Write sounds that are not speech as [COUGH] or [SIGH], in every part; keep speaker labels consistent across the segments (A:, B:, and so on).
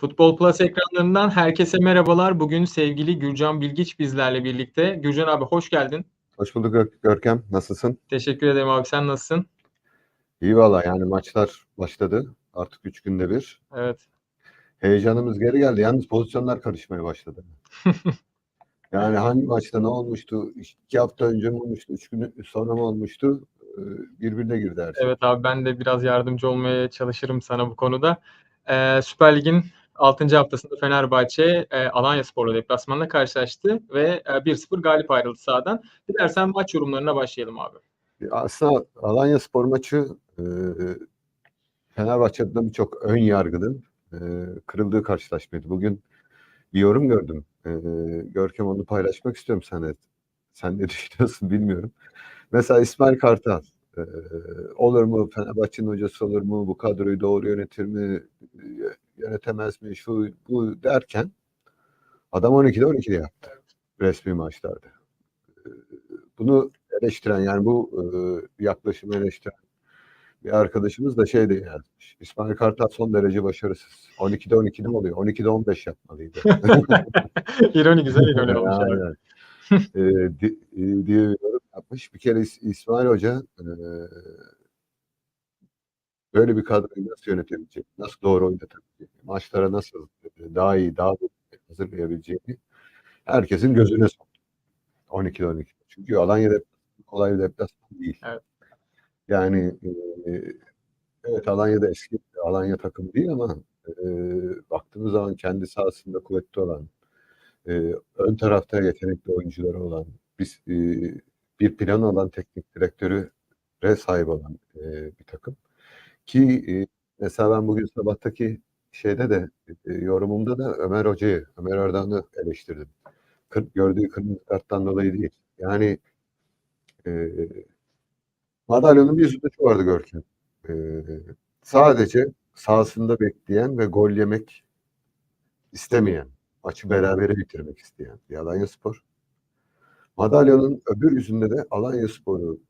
A: Futbol Plus ekranlarından herkese merhabalar. Bugün sevgili Gürcan Bilgiç bizlerle birlikte. Gürcan abi hoş geldin.
B: Hoş bulduk Gör- Görkem. Nasılsın?
A: Teşekkür ederim abi. Sen nasılsın?
B: İyi valla yani maçlar başladı. Artık üç günde bir.
A: Evet.
B: Heyecanımız geri geldi. Yalnız pozisyonlar karışmaya başladı. [LAUGHS] Yani hangi maçta ne olmuştu? İki hafta önce mi olmuştu? Üç gün sonra mı olmuştu? Ee, Birbirine girdi her şey.
A: Evet abi ben de biraz yardımcı olmaya çalışırım sana bu konuda. Ee, Süper Lig'in 6. haftasında Fenerbahçe e, Alanyaspor'la deplasmanla karşılaştı ve e, 1-0 galip ayrıldı sahadan. Dilersen maç yorumlarına başlayalım abi.
B: Aslında Alanya Spor maçı e, Fenerbahçe adına birçok ön yargının e, kırıldığı karşılaşmaydı. Bugün bir yorum gördüm. E, Görkem onu paylaşmak istiyorum seninle. Sen ne [LAUGHS] düşünüyorsun bilmiyorum. Mesela İsmail Kartal e, olur mu Fenerbahçe'nin hocası olur mu bu kadroyu doğru yönetir mi yönetemez mi şu bu derken adam 12'de 12'de yaptı resmi maçlarda. E, Bunu eleştiren yani bu e, yaklaşımı eleştiren bir arkadaşımız da şey de yazmış. İsmail Kartal son derece başarısız. 12'de 12 ne oluyor? 12'de 15 yapmalıydı. [LAUGHS]
A: İroni güzel ironi [LAUGHS] olmuş.
B: Aynen. e, di, e, diye yorum yapmış. Bir kere İs- İsmail Hoca e, böyle bir kadroyu nasıl yönetebilecek, nasıl doğru oynatabilecek, maçlara nasıl e, daha iyi, daha doğru hazırlayabileceğini herkesin gözüne soktu. 12'de 12. Çünkü Alanya deplasmanı kolay bir deplasman değil.
A: Evet.
B: Yani e, evet Alanya'da eski Alanya takımı değil ama e, baktığımız zaman kendi sahasında kuvvetli olan, e, ön tarafta yetenekli oyuncuları olan, biz, e, bir plan olan teknik direktörü sahip olan e, bir takım. Ki e, mesela ben bugün sabahtaki şeyde de e, yorumumda da Ömer Hoca'yı, Ömer Erdoğan'ı eleştirdim. Kır, gördüğü kırmızı karttan dolayı değil. Yani e, madalyonun bir şu vardı Görkem. E, sadece sahasında bekleyen ve gol yemek istemeyen, maçı berabere bitirmek isteyen bir Alanya Spor. Madalyonun öbür yüzünde de Alanya Spor'u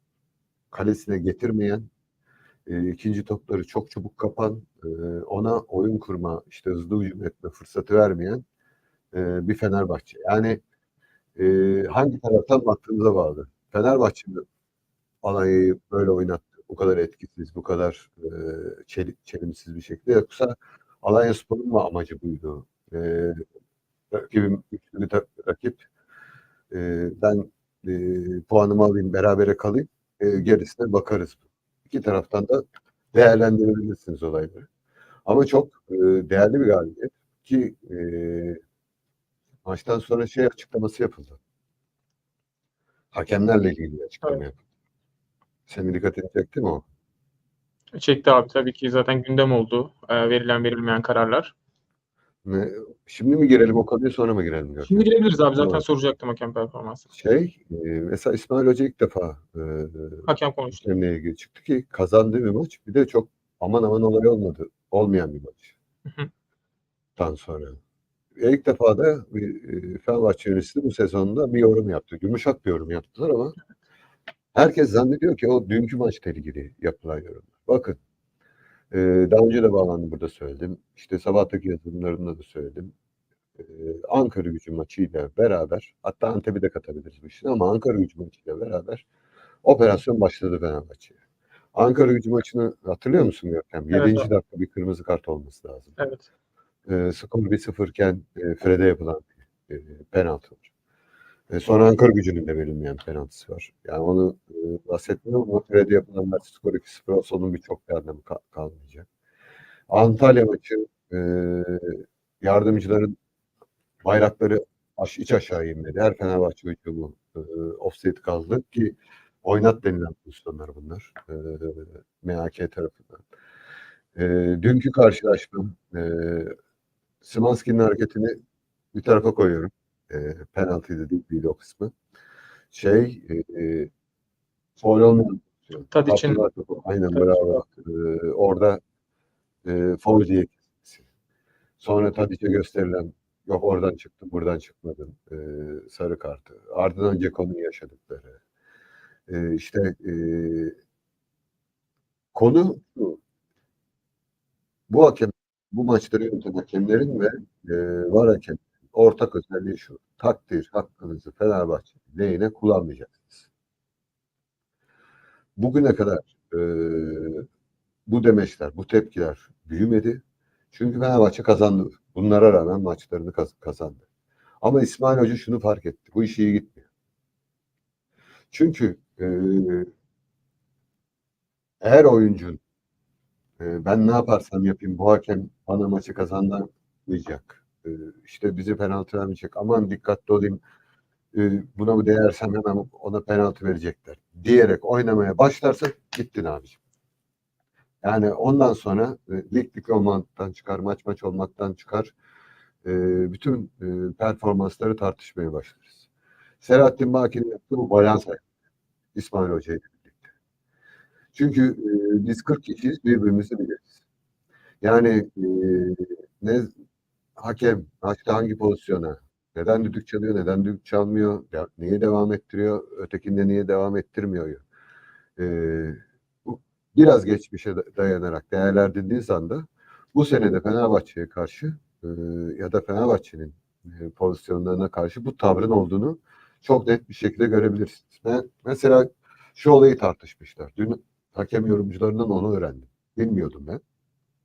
B: kalesine getirmeyen, e, ikinci topları çok çabuk kapan, e, ona oyun kurma, işte hızlı hücum etme fırsatı vermeyen e, bir Fenerbahçe. Yani e, hangi taraftan baktığımıza bağlı. Fenerbahçe mi Alanya'yı böyle oynattı, bu kadar etkisiz, bu kadar e, çeli- çelimsiz bir şekilde yoksa Alanya Spor'un mu amacı buydu? E, rakibim güçlü bir rakip. E, ben e, puanımı alayım, berabere kalayım. E, gerisine bakarız. İki taraftan da değerlendirebilirsiniz olayları. Ama çok e, değerli bir galibiyet ki e, maçtan sonra şey açıklaması yapıldı. Hakemlerle ilgili bir açıklama
A: Evet.
B: yapıldı. Senin dikkatini çekti mi o?
A: Çekti abi tabii ki zaten gündem oldu. e, verilen verilmeyen kararlar.
B: Ne, şimdi mi girelim o konuya sonra mı girelim? Görkem?
A: Şimdi girebiliriz abi zaten
B: Tamam.
A: soracaktım hakem performansı.
B: Şey, e, mesela İsmail Hoca ilk defa e,
A: Hakem konuştu.
B: İlgili çıktı ki kazandığı bir maç. Bir de çok aman aman olay olmadı. Olmayan bir maç. Tan sonra. E, İlk defa da bir, e, Fenerbahçe yöneticisi bu sezonda bir yorum yaptı. Yumuşak bir yorum yaptılar ama herkes zannediyor ki o dünkü maçla ilgili yapılan yorumlar. Bakın e, daha önce de bağlandım burada söyledim. İşte sabahtaki yazılımlarımda da söyledim. E, Ankara gücü maçıyla beraber hatta Antep'i de katabiliriz bu işin ama Ankara gücü maçıyla beraber operasyon başladı Fenerbahçe'ye. Ankara gücü maçını hatırlıyor musun Görkem?
A: Evet,
B: 7.
A: abi.
B: dakika bir kırmızı kart olması lazım.
A: Evet.
B: E, skor 1-0 iken e, Fred'e yapılan e, penaltı var. E, sonra Ankara gücünün de verilmeyen penaltısı var. Yani onu e, bahsetmiyorum ama Fred'e yapılan maç skor 2-0 olsa onun birçok bir anlamı ka- kalmayacak. Antalya maçı e, yardımcıların bayrakları aş, iç aşağı inmedi. Her Fenerbahçe hücumu e, offside kaldı ki oynat denilen pozisyonlar bunlar. E, MHK tarafından. E, dünkü karşılaşma e, Szymanski'nin hareketini bir tarafa koyuyorum. E, penaltıydı değil, o kısmı. Şey e, e, foul olmayan Abdullah topu, Aynen
A: Tabii,
B: bravo. E, orada e, foul diye. Sonra Tadic'e gösterilen yok oradan çıktı buradan çıkmadın e, sarı kartı. Ardından Ceko'nun yaşadıkları. E, işte e, konu. Bu hakem bu maçları yöneten hakemlerin ve e, var hakem ortak özelliği şu. Takdir hakkınızı Fenerbahçe lehine kullanmayacaksınız. Bugüne kadar e, bu demeçler, bu tepkiler büyümedi. Çünkü Fenerbahçe kazandı. Bunlara rağmen maçlarını kaz- kazandı. Ama İsmail Hoca şunu fark etti. Bu iş iyi gitmiyor. Çünkü e, eğer oyuncun e, ben ne yaparsam yapayım bu hakem bana maçı kazandamayacak. E, işte bizi penaltı vermeyecek. Aman dikkatli olayım. E, buna mı değersem hemen ona penaltı verecekler. Diyerek oynamaya başlarsa gittin abiciğim. Yani ondan sonra e, lig lig olmaktan çıkar, maç maç olmaktan çıkar. E, bütün e, performansları tartışmaya başlarız. Selahattin Baki'nin yaptığı bu balans. İsmail Hoca ile birlikte. Çünkü e, biz 40 kişiyiz, birbirimizi biliriz. Yani e, ne hakem maçta hangi pozisyona, neden düdük çalıyor, neden düdük çalmıyor, ya, niye devam ettiriyor, ötekinde niye devam ettirmiyor. E, bu biraz geçmişe da- dayanarak değerlendirdiğiniz anda bu senede Fenerbahçe'ye karşı e, ya da Fenerbahçe'nin e, pozisyonlarına karşı bu tavrın olduğunu çok net bir şekilde görebilirsiniz. Me- Mesela şu olayı tartışmışlar. Dün hakem yorumcularından onu öğrendim. Bilmiyordum ben.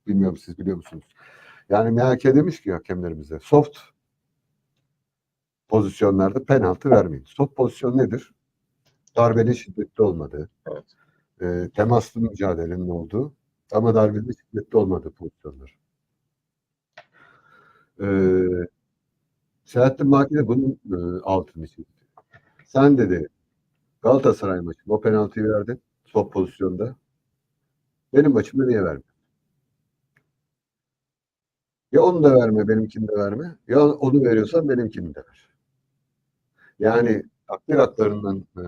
B: Bilmiyorum siz biliyor musunuz? Yani MHK demiş ki hakemlerimize soft pozisyonlarda penaltı vermeyin. Soft pozisyon nedir? Darbenin şiddetli olmadığı,
A: Evet.
B: e, temaslı mücadelenin olduğu ama darbenin şiddetli olmadığı pozisyonlar. E, Selahattin Baki de bunun e, altını çizdi. Sen dedi Galatasaray maçı o penaltıyı verdin soft pozisyonda. Benim maçımda niye verme? Ya onu da verme, benimkini de verme. Ya onu veriyorsan benimkini de ver. Yani takdir haklarından e,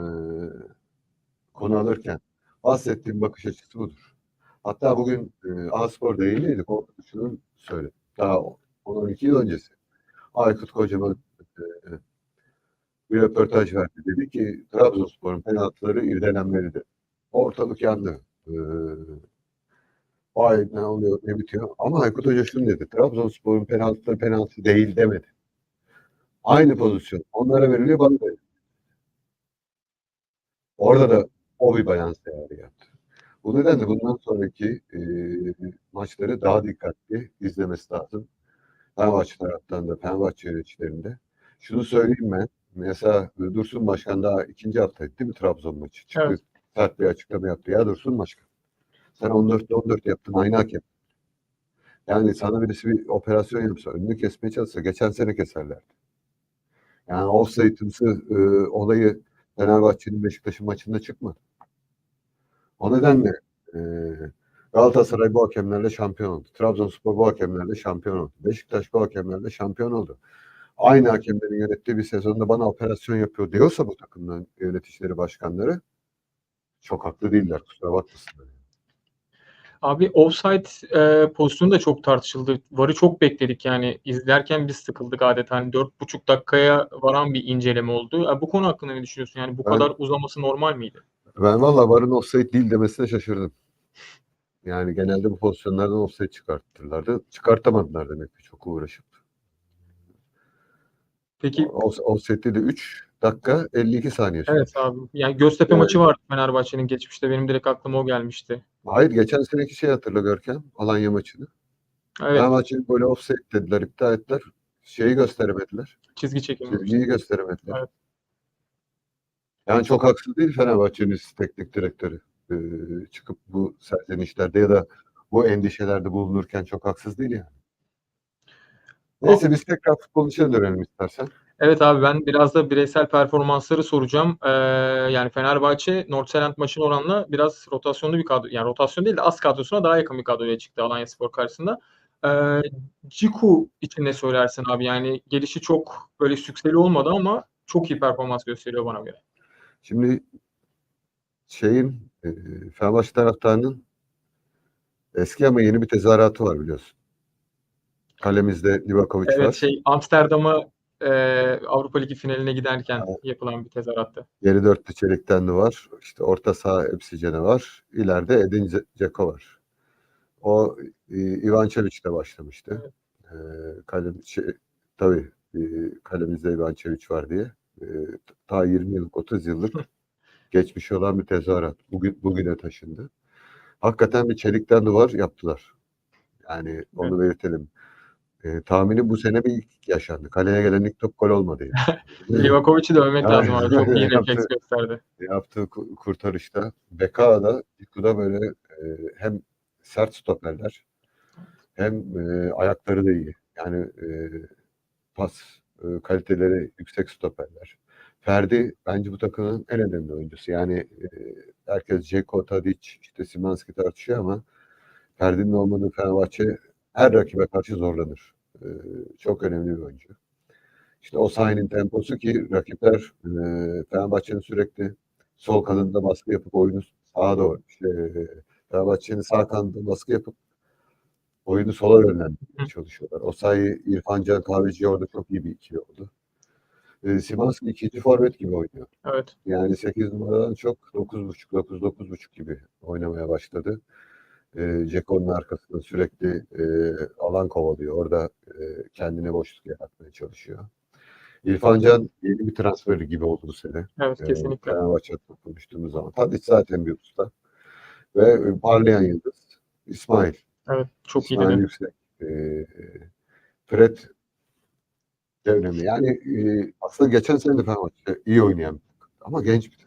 B: konu alırken bahsettiğim bakış açısı budur. Hatta bugün e, Aspor değilliydik. O şunu söyle. Daha 10-12 yıl öncesi. Aykut Kocaman e, bir röportaj verdi. Dedi ki Trabzonspor'un penaltıları irdelenmelidir. Ortalık yandı. E, Vay ne oluyor ne bitiyor. Ama Aykut Hoca şunu dedi. Trabzonspor'un penaltıları penaltı değil demedi. Aynı pozisyon. Onlara veriliyor bana veriliyor. Orada da o bir balans değerli yaptı. Bu nedenle bundan sonraki e, maçları daha dikkatli izlemesi lazım. Fenerbahçe taraftan da Fenerbahçe yöneticilerinde. Şunu söyleyeyim ben. Mesela Dursun Başkan daha ikinci haftaydı değil mi Trabzon maçı? Çıktı
A: Evet.
B: sert bir açıklama yaptı. Ya Dursun Başkan sen 14'te 14 yaptın aynı hakem. Yani sana birisi bir operasyon yapsa, önünü kesmeye çalışsa geçen sene keserlerdi. Yani offside'ımsı e, olayı Fenerbahçe'nin Beşiktaş'ın maçında çıkmadı. O nedenle e, Galatasaray bu hakemlerle şampiyon oldu. Trabzonspor bu hakemlerle şampiyon oldu. Beşiktaş bu hakemlerle şampiyon oldu. Aynı hakemlerin yönettiği bir sezonda bana operasyon yapıyor diyorsa bu takımların yöneticileri, başkanları çok haklı değiller. Kusura bakmasınlar.
A: Abi offside e, pozisyonu da çok tartışıldı. VAR'ı çok bekledik yani izlerken biz sıkıldık adeta. Hani 4,5 dakikaya varan bir inceleme oldu. E, bu konu hakkında ne düşünüyorsun? Yani bu
B: Ben-
A: kadar uzaması normal miydi?
B: Ben valla varın offside değil demesine şaşırdım. Yani genelde bu pozisyonlardan offside çıkartırlardı. Çıkartamadılar demek ki çok uğraşıp.
A: Peki
B: Off- Offside'de de 3 dakika 52 saniye sürdü.
A: evet abi. Yani Göztepe
B: Evet.
A: maçı vardı Fenerbahçe'nin geçmişte. Benim direkt aklıma o gelmişti.
B: Hayır geçen seneki şey hatırla Görkem. Alanya maçını.
A: Evet.
B: Fenerbahçe'nin böyle offside dediler, iptal ettiler. Şeyi gösteremediler.
A: Çizgi çekimi.
B: Çizgiyi gösteremediler.
A: Evet.
B: Yani çok haksız değil Fenerbahçe'nin teknik direktörü. Ee, çıkıp bu serzenişlerde ya da bu endişelerde bulunurken çok haksız değil yani. Neyse biz tekrar futbol içine dönelim istersen.
A: Evet abi ben biraz da bireysel performansları soracağım. Ee, yani Fenerbahçe Nordsjælland maçına oranla biraz rotasyonlu bir kadro. Yani rotasyon değil de az kadrosuna daha yakın bir kadroya çıktı Alanyaspor karşısında. Ee, Ciku için ne söylersin abi? Yani gelişi çok böyle sükseli olmadı ama çok iyi performans gösteriyor bana göre.
B: Şimdi şeyin e, Fenerbahçe taraftarının eski ama yeni bir tezahüratı var biliyorsun. Kalemizde Livakovic
A: Evet
B: var.
A: şey Amsterdam'a e, Avrupa Ligi finaline giderken yapılan bir tezahürattı.
B: Geri dörtlü çelikten de var. İşte orta saha Epsicen'e var. İleride Edin Ce- Dzeko var. O e, Ivan Çeviç'te başlamıştı. E, kalem, şey, tabii e, kalemizde Ivan Çeviç var diye. E, ta 20 yıllık, 30 yıllık [LAUGHS] geçmiş olan bir tezahürat. Bugün, bugüne taşındı. Hakikaten bir çelikten duvar yaptılar. Yani onu belirtelim. E, tahmini bu sene bir ilk yaşandı. Kaleye gelen ilk top gol olmadı. Yani. [LAUGHS]
A: Livakovic'i de övmek lazım abi. Çok iyi refleks gösterdi.
B: yaptığı ku- kurtarışta Beka'da Ciku'da böyle e, hem sert stoperler hem e, ayakları da iyi. Yani e, pas e, kaliteleri yüksek stoperler. Ferdi bence bu takımın en önemli oyuncusu. Yani e, herkes Ceko, Tadic, işte Simanski tartışıyor ama Ferdi'nin olmadığı Fenerbahçe her rakibe karşı zorlanır. E, çok önemli bir oyuncu. İşte o sahanın temposu ki rakipler e, Fenerbahçe'nin sürekli sol kanadında baskı yapıp oyunu sağa doğru işte e, Fenerbahçe'nin sağ kanadında baskı yapıp oyunu sola yönlendirmeye çalışıyorlar. O sayı İrfan Can Kahveci orada çok iyi bir ikili oldu. E, Simanski ikinci forvet gibi oynuyor.
A: Evet.
B: Yani 8 numaradan çok 9.5 9 9.5 gibi oynamaya başladı. E, Ceko'nun arkasında sürekli e, alan kovalıyor. Orada e, kendine boşluk yaratmaya çalışıyor. İrfan Can yeni bir transfer gibi oldu bu sene.
A: Evet
B: Ee,
A: kesinlikle.
B: Fenerbahçe'de konuştuğumuz zaman. Tadic zaten bir usta. Ve e, parlayan yıldız İsmail.
A: Evet çok iyi
B: İsmail
A: dedin.
B: Yüksek. Ee, Fred de önemli. Yani e, aslında geçen sene de Fenerbahçe iyi oynayan. Ama genç bir.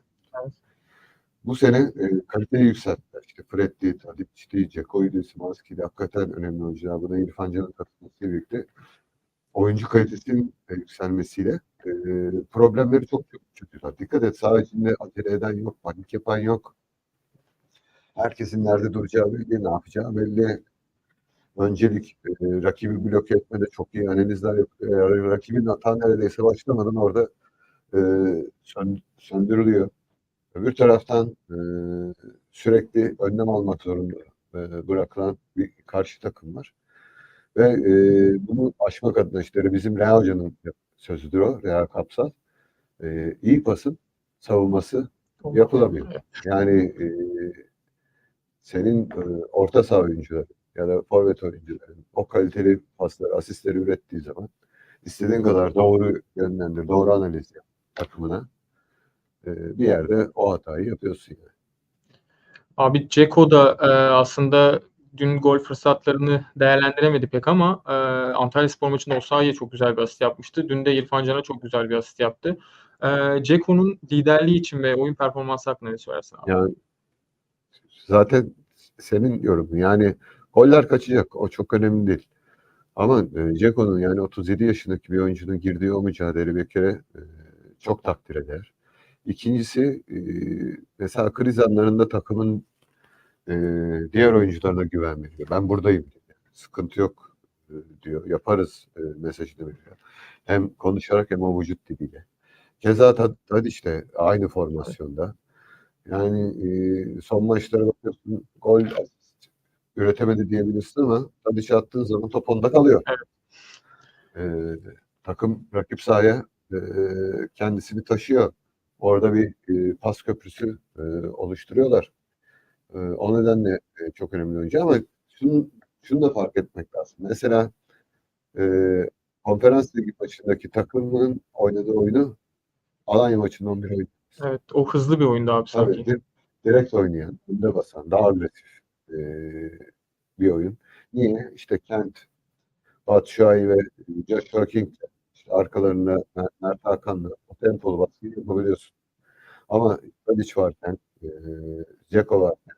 B: Bu sene e, kaliteyi yükselttiler. İşte Fred'di, Tadic'ti, Ceko'ydu, Simanski'di. Hakikaten önemli oyuncular. Buna İrfan Can'ın katılmasıyla birlikte oyuncu kalitesinin e, yükselmesiyle e, problemleri çok çok çözüyorlar. Dikkat et saha içinde acele eden yok, panik yapan yok. Herkesin nerede duracağı belli, ne yapacağı belli. Öncelik e, rakibi bloke etmede çok iyi analizler yapıyor. E, rakibin hata neredeyse başlamadan orada e, sön- söndürülüyor. Öbür taraftan e, sürekli önlem almak zorunda e, bırakılan bir karşı takım var. Ve e, bunu aşmak adına işte bizim Real Hoca'nın sözüdür o, Real Kapsal. E, iyi pasın savunması yapılamıyor. Yani e, senin e, orta saha oyuncuları ya da forvet oyuncuların o kaliteli pasları, asistleri ürettiği zaman istediğin kadar doğru yönlendir, doğru analiz yap takımına. E, bir yerde o hatayı yapıyorsun yani.
A: Abi Ceko da e, aslında dün gol fırsatlarını değerlendiremedi pek ama e, Antalya Spor maçında Osayi'ye çok güzel bir asist yapmıştı. Dün de İrfan Can'a çok güzel bir asist yaptı. E, Ceko'nun liderliği için ve oyun performansı hakkında ne söylersin abi?
B: Yani zaten senin yorumun. Yani goller kaçacak. O çok önemli değil. Ama e, Ceko'nun yani 37 yaşındaki bir oyuncunun girdiği o mücadele bir kere e, çok takdir eder. İkincisi e, mesela kriz anlarında takımın e, diğer oyuncularına güven veriyor. Ben buradayım diyor. Sıkıntı yok e, diyor. Yaparız e, mesajını veriyor. Hem konuşarak hem o vücut diliyle. Keza Tadiç de aynı formasyonda. Yani e, son maçlara bakıyorsun gol üretemedi diyebilirsin ama Tadiç'e attığın zaman top onda kalıyor. E, takım rakip sahaya e, kendisini taşıyor. Orada bir e, pas köprüsü e, oluşturuyorlar. E, o nedenle e, çok önemli oyuncu ama şunu, şunu da fark etmek lazım. Mesela e, konferans ligi maçındaki takımın oynadığı oyunu Alanya maçının 11 oyunu.
A: Evet o hızlı bir oyundu abi sanki.
B: Tabii di- direkt oynayan, önde basan, daha agresif e, bir oyun. Niye? İşte Kent, Batshuayi ve Joshua King işte arkalarında Mert, Hakan'la o tempolu baskıyı yapabiliyorsun. Ama Tadic varken, e, Dzeko varken,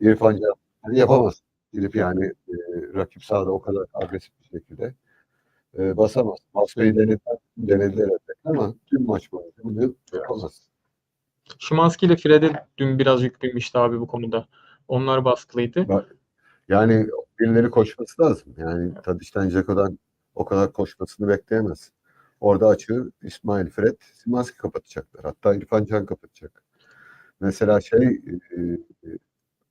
B: İrfan Can yapamaz. Gidip yani e, rakip sahada o kadar agresif bir şekilde e, basamaz. Baskıyı denediler, denediler ama tüm maç boyunca bunu yapamaz.
A: Szymanski ile Fred'e dün biraz yük binmişti abi bu konuda. Onlar baskılıydı.
B: Bak, Yani birileri koşması lazım. Yani Tadic'ten Ceko'dan o kadar koşmasını bekleyemez. Orada açığı İsmail Fred, Simanski kapatacaklar. Hatta İrfan Can kapatacak. Mesela şey e, e,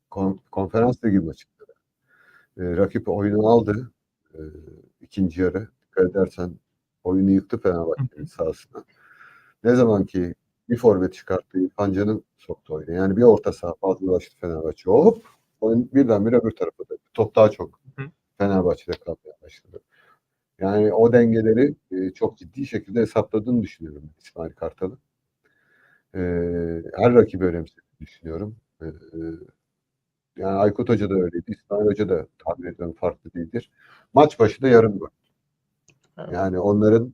B: kon- konferans ligi maçında da, e, rakip oyunu aldı e, ikinci yarı. Dikkat edersen oyunu yıktı Fenerbahçe'nin sahasına. Ne zaman ki bir forvet çıkarttı İrfan Can'ın soktu oyunu. Yani bir orta saha fazlalaştı Fenerbahçe. Hop oyun birdenbire öbür tarafa döndü. Top daha çok. Fenerbahçe'de kalmaya başladı. Yani o dengeleri e, çok ciddi şekilde hesapladığını düşünüyorum İsmail Kartal'ın. E, her rakibi önemsediğini düşünüyorum. E, e, yani Aykut Hoca da öyleydi. İsmail Hoca da tahmin ediyorum farklı değildir. Maç başı da yarım.
A: Evet.
B: Yani onların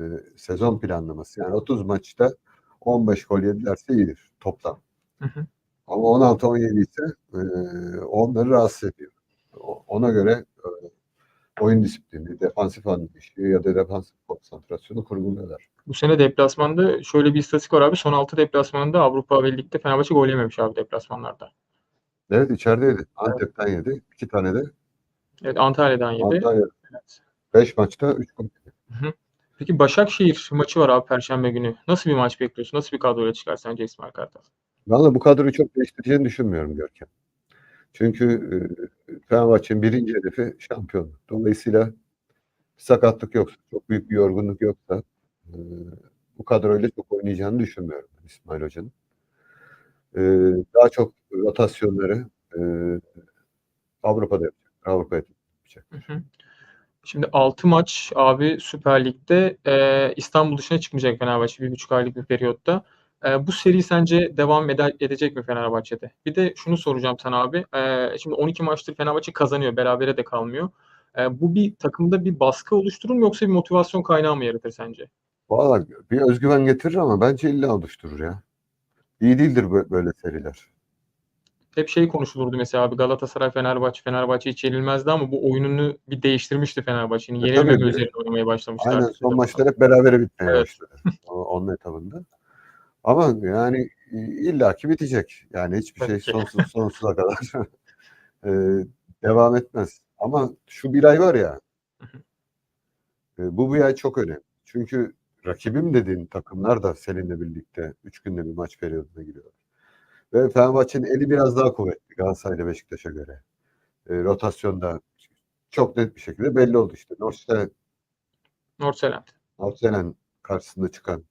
B: e, sezon planlaması. Yani 30 maçta 15 gol yedilerse iyidir toplam.
A: Hı hı.
B: Ama 16-17 ise e, onları rahatsız ediyor. O- Ona göre e, oyun disiplini, defansif anlayışı ya da defansif konsantrasyonu kurguluyorlar.
A: Bu sene deplasmanda şöyle bir istatistik var abi. Son 6 deplasmanında Avrupa ve Lig'de Fenerbahçe gol yememiş abi deplasmanlarda.
B: Evet içerideydi. Antep'ten yedi. iki tane de
A: Evet Antalya'dan yedi.
B: Antalya.
A: Evet.
B: 5 maçta 3 gol.
A: Peki Başakşehir maçı var abi Perşembe günü. Nasıl bir maç bekliyorsun? Nasıl bir kadroyla çıkar sence İsmail Kartal?
B: Valla bu kadroyu çok değiştireceğini düşünmüyorum Görkem. Çünkü e, Fenerbahçe'nin birinci hedefi şampiyonluk. Dolayısıyla sakatlık yoksa, çok büyük bir yorgunluk yoksa e, bu kadroyla çok oynayacağını düşünmüyorum İsmail Hoca'nın. E, daha çok rotasyonları e, Avrupa'da yapacak. Avrupa'ya yapacak.
A: Şimdi 6 maç abi Süper Lig'de e, İstanbul dışına çıkmayacak Fenerbahçe bir buçuk aylık bir periyotta. E, bu seri sence devam eder, edecek mi Fenerbahçe'de? Bir de şunu soracağım sana abi. E, şimdi 12 maçtır Fenerbahçe kazanıyor. Berabere de kalmıyor. E, bu bir takımda bir baskı oluşturur mu yoksa bir motivasyon kaynağı mı yaratır sence?
B: Valla bir özgüven getirir ama bence illa oluşturur ya. İyi değildir bö- böyle seriler.
A: Hep şey konuşulurdu mesela abi Galatasaray Fenerbahçe Fenerbahçe hiç yenilmezdi ama bu oyununu bir değiştirmişti Fenerbahçe'nin.
B: E,
A: Yenilmeme üzerine oynamaya başlamışlardı.
B: Aynen son maçlar hep berabere bitmeye
A: Evet.
B: başladı. Onun etabında. Ama yani illaki bitecek. Yani hiçbir şey
A: ki.
B: sonsuz [LAUGHS] sonsuza kadar e, devam etmez. Ama şu bir ay var ya
A: Hı hı.
B: e, bu bir ay çok önemli. Çünkü rakibim dediğin takımlar da seninle birlikte üç günde bir maç periyoduna giriyor. Ve Fenerbahçe'nin eli biraz daha kuvvetli Galatasaray ile Beşiktaş'a göre. E, rotasyonda çok net bir şekilde belli oldu işte. North'te
A: Nordsjælland.
B: Nordsjælland karşısında çıkan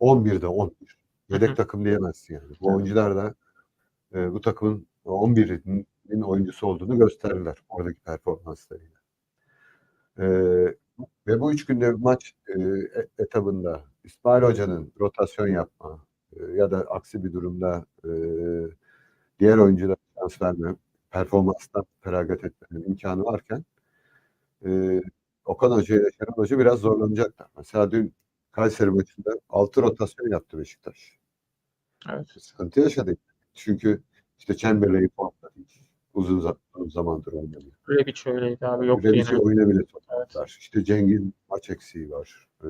B: 11'de 11. Yedek takım diyemezsin yani. Bu oyuncular da e, bu takımın 11'inin oyuncusu olduğunu gösterdiler oradaki performanslarıyla. E, ve bu üç günde maç e, e- etabında İsmail Hoca'nın rotasyon yapma e, ya da aksi bir durumda e, diğer oyunculara şans verme, performanstan feragat etmenin imkanı varken e, Okan Hoca ile Şenol Hoca biraz zorlanacaklar. Mesela dün Kayseri maçında 6 rotasyon yaptı Beşiktaş.
A: Evet.
B: Sıkıntı yaşadı. Çünkü işte Chamberlain'i puanladı. Uzun, za- uzun zamandır oynamıyor.
A: Rebic öyleydi abi. Yok
B: Rebic'i oyuna bile
A: Evet.
B: sokmadılar. İşte Cengiz'in maç eksiği var. Ee,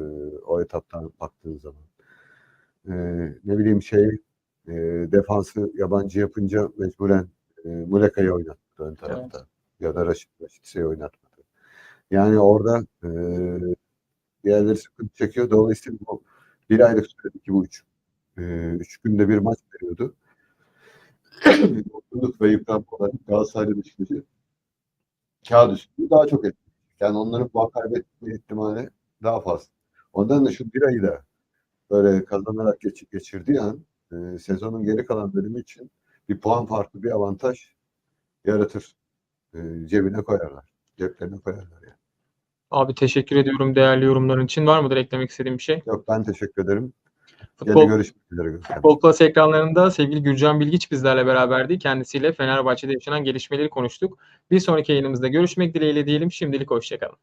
B: o etaptan baktığın zaman. Ee, ne bileyim şey e, defansı yabancı yapınca mecburen e, Muleka'yı oynattı ön tarafta. Ya da Raşit Raşitse'yi oynatmadı. Yani orada e, diğerleri sıkıntı çekiyor. Dolayısıyla bu bir aylık süredeki bu üç, e, üç günde bir maç veriyordu. [CLEARS THROAT] Yorgunluk ve yıpranmaları Galatasaray'la Beşiktaş'ı kağıt üstünde daha çok etkili. Yani onların puan kaybetme ihtimali daha fazla. Ondan da şu bir ayı da böyle kazanarak geç, geçirdiği an e, sezonun geri kalan bölümü için bir puan farklı bir avantaj yaratır. E, cebine koyarlar. Ceplerine koyarlar yani.
A: Abi teşekkür ediyorum değerli yorumların için. Var mıdır eklemek istediğim bir şey?
B: Yok ben teşekkür ederim.
A: Futbol,
B: görüşmek üzere.
A: Futbol Plus ekranlarında sevgili Gürcan Bilgiç bizlerle beraberdi. Kendisiyle Fenerbahçe'de yaşanan gelişmeleri konuştuk. Bir sonraki yayınımızda görüşmek dileğiyle diyelim. Şimdilik hoşçakalın.